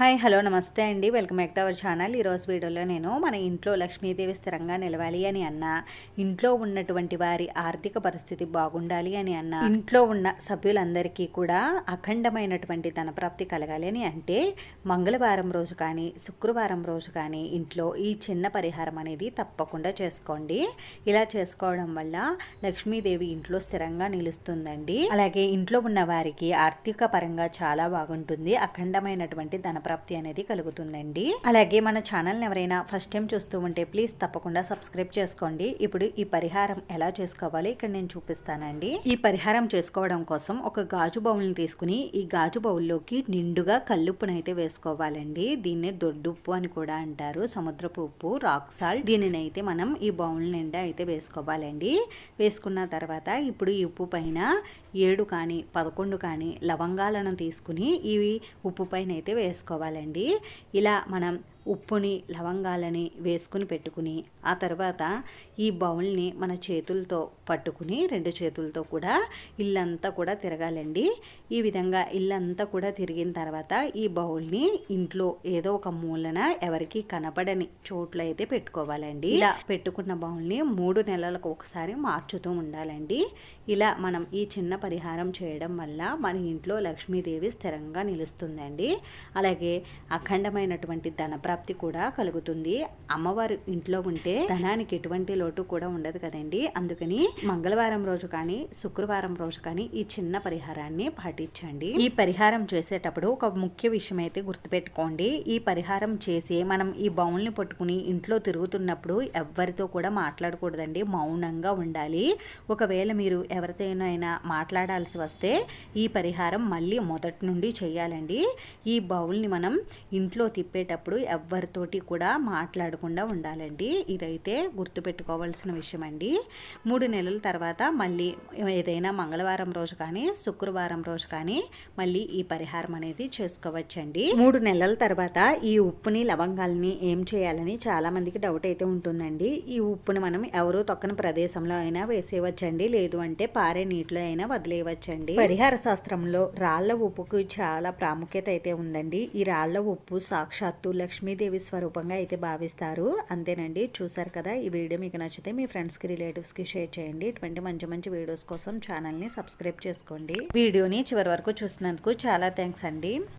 Hi hello నమస్తే అండి. Welcome back to our channel. ఈరోజు వీడియోలో నేను మన ఇంట్లో లక్ష్మీదేవి స్థిరంగా నిలవాలి అని అన్న ఇంట్లో ఉన్నటువంటి వారి ఆర్థిక పరిస్థితి బాగుండాలి అని అన్న ఇంట్లో ఉన్న సభ్యులందరికీ కూడా అఖండమైనటువంటి ధనప్రాప్తి కలగాలి అని అంటే మంగళవారం రోజు కానీ శుక్రవారం రోజు కానీ ఇంట్లో ఈ చిన్న పరిహారం అనేది తప్పకుండా చేసుకోండి. ఇలా చేసుకోవడం వల్ల లక్ష్మీదేవి ఇంట్లో స్థిరంగా నిలుస్తుందండి. అలాగే ఇంట్లో ఉన్న వారికి ఆర్థిక పరంగా చాలా బాగుంటుంది. అఖండమైనటువంటి ధన ప్రాప్తి అనేది కలుగుతుందండి. అలాగే మన ఛానల్ని ఎవరైనా ఫస్ట్ టైం చూస్తూ ఉంటే ప్లీజ్ తప్పకుండా సబ్స్క్రైబ్ చేసుకోండి. ఇప్పుడు ఈ పరిహారం ఎలా చేసుకోవాలి ఇక్కడ నేను చూపిస్తానండి. ఈ పరిహారం చేసుకోవడం కోసం ఒక గాజు బౌల్ని తీసుకుని ఈ గాజు బౌల్లోకి నిండుగా కల్లుప్పునైతే వేసుకోవాలండి. దీన్ని దొడ్డుప్పు అని కూడా అంటారు సముద్రపు ఉప్పు రాక్ సాల్ట్ దీనిని అయితే మనం ఈ బౌల్ నిండా అయితే వేసుకోవాలండి. వేసుకున్న తర్వాత ఇప్పుడు ఈ ఉప్పు పైన ఏడు కానీ పదకొండు కానీ లవంగాలను తీసుకుని ఇవి ఉప్పు పైన అయితే వేసుకోవాలి. వేసుకోవాలండి ఇలా మనం ఉప్పుని లవంగాలని వేసుకుని పెట్టుకుని ఆ తర్వాత ఈ బౌల్ని మన చేతులతో పట్టుకుని రెండు చేతులతో కూడా ఇల్లంతా కూడా తిరగాలండి. ఈ విధంగా ఇల్లంతా కూడా తిరిగిన తర్వాత ఈ బౌల్ని ఇంట్లో ఏదో ఒక మూలన ఎవరికి కనపడని చోట్ల అయితే పెట్టుకోవాలండి. ఇలా. పెట్టుకున్న బౌల్ని మూడు నెలలకు ఒకసారి మార్చుతూ ఉండాలండి. ఇలా మనం ఈ చిన్న పరిహారం చేయడం వల్ల మన ఇంట్లో లక్ష్మీదేవి స్థిరంగా నిలుస్తుందండి. అలాగే అఖండమైనటువంటి ధనప్ర ప్రాప్తి కూడా కలుగుతుంది. అమ్మవారు ఇంట్లో ఉంటే ధనానికి ఎటువంటి లోటు కూడా ఉండదు కదండి. అందుకని మంగళవారం రోజు కానీ శుక్రవారం రోజు కానీ ఈ చిన్న పరిహారాన్ని పాటించండి. ఈ పరిహారం చేసేటప్పుడు ఒక ముఖ్య విషయం అయితే గుర్తుపెట్టుకోండి. ఈ పరిహారం చేసి మనం ఈ బౌల్ని పట్టుకుని ఇంట్లో తిరుగుతున్నప్పుడు ఎవరితో కూడా మాట్లాడకూడదండి. మౌనంగా ఉండాలి. ఒకవేళ మీరు ఎవరితోనైనా మాట్లాడాల్సి వస్తే ఈ పరిహారం మళ్ళీ మొదటి నుండి చేయాలండి. ఈ బౌల్ని మనం ఇంట్లో తిప్పేటప్పుడు ఎవ్వరితోటి కూడా మాట్లాడకుండా ఉండాలండి. ఇదైతే గుర్తుపెట్టుకోవాల్సిన విషయం అండి మూడు నెలల తర్వాత మళ్ళీ ఏదైనా మంగళవారం రోజు కానీ శుక్రవారం రోజు కానీ మళ్ళీ ఈ పరిహారం అనేది చేసుకోవచ్చండి. మూడు నెలల తర్వాత ఈ ఉప్పుని లవంగాల్ని ఏం చేయాలని చాలామందికి డౌట్ అయితే ఉంటుందండి. ఈ ఉప్పుని మనం ఎవరు తొక్కని ప్రదేశంలో అయినా వేసేయవచ్చండి. లేదు అంటే పారే నీటిలో అయినా వదిలేయవచ్చండి. పరిహార శాస్త్రంలో రాళ్ళ ఉప్పుకు చాలా ప్రాముఖ్యత అయితే ఉందండి. ఈ రాళ్ళ ఉప్పు సాక్షాత్తు లక్ష్మీ లక్ష్మీదేవి స్వరూపంగా అయితే భావిస్తారు. అంతేనండి. చూసారు కదా ఈ వీడియో మీకు నచ్చితే మీ ఫ్రెండ్స్కి రిలేటివ్స్కి షేర్ చేయండి. ఇటువంటి మంచి మంచి వీడియోస్ కోసం ఛానల్ని సబ్స్క్రైబ్ చేసుకోండి. వీడియోని చివరి వరకు చూసినందుకు చాలా థ్యాంక్స్ అండి.